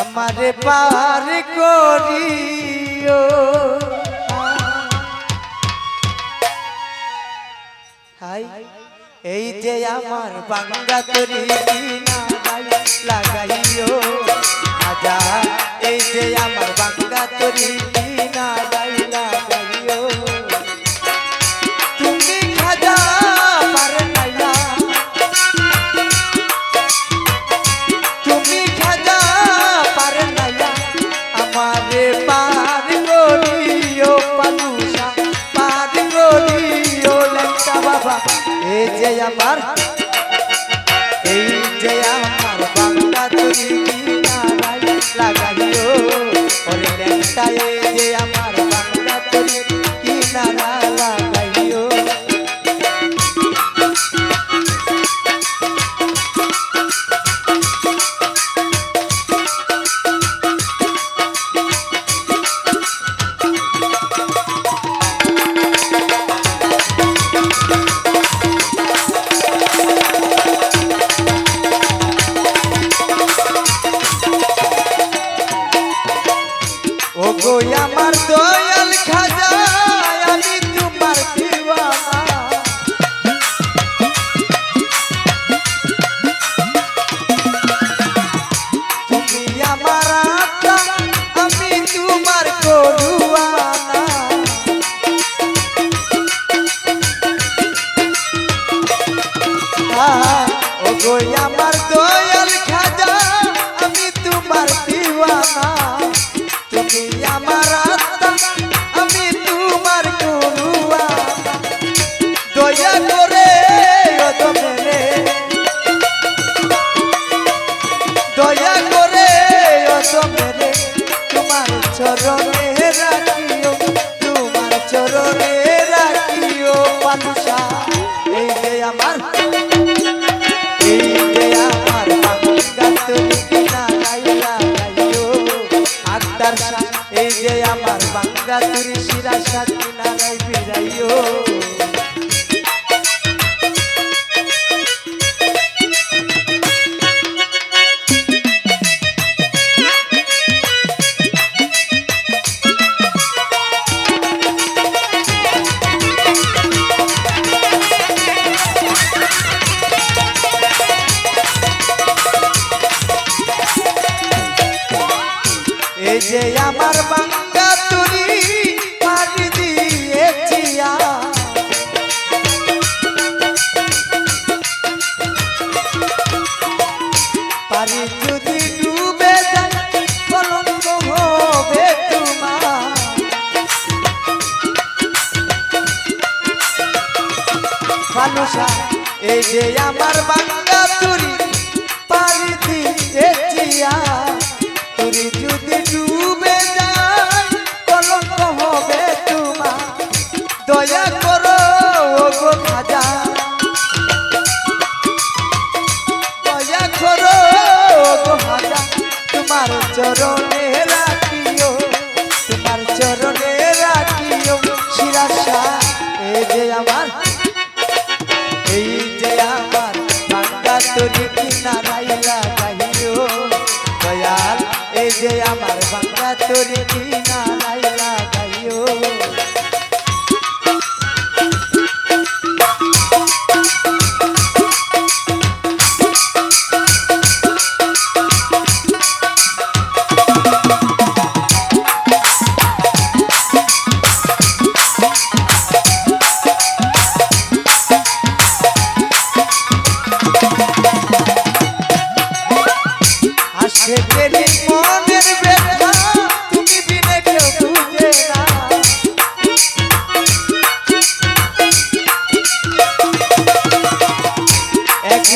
আমারে পার করিও। হাই, এই যে আমার বাংলা তরি লাগাইও। আজা, এই যে আমার বাংলা তরি বাংলা তুই গো আমার দয়াল আমার বাংলা তুরি শিরা কিনা গাই বিরাইও যে আমার বাংলা যে আমার বাংলা তুরি পারি দিয়েছি তুরি যদি ডুবে যায়, কলঙ্ক হবে তোমার। দয়া করো চরণে রাখিও, তোমার চরণে রাখিও। শিরাশা কিনারাই লাগাইও দয়াল। এই যে আমার বাংলা তরি কিনারাই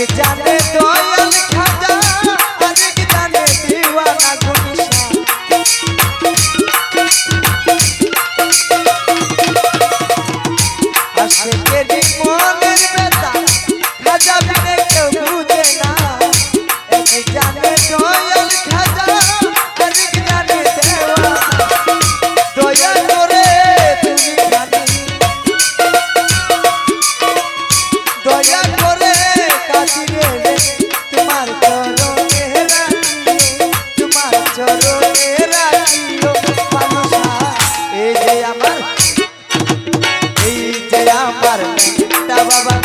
জানে দয়াল খাজা আরেক জানে দিওয়ানা আসে গেলি মনের ব্যথা খাজা বিনে কেউ বুঝে না এক জানে বাবার তা বাবা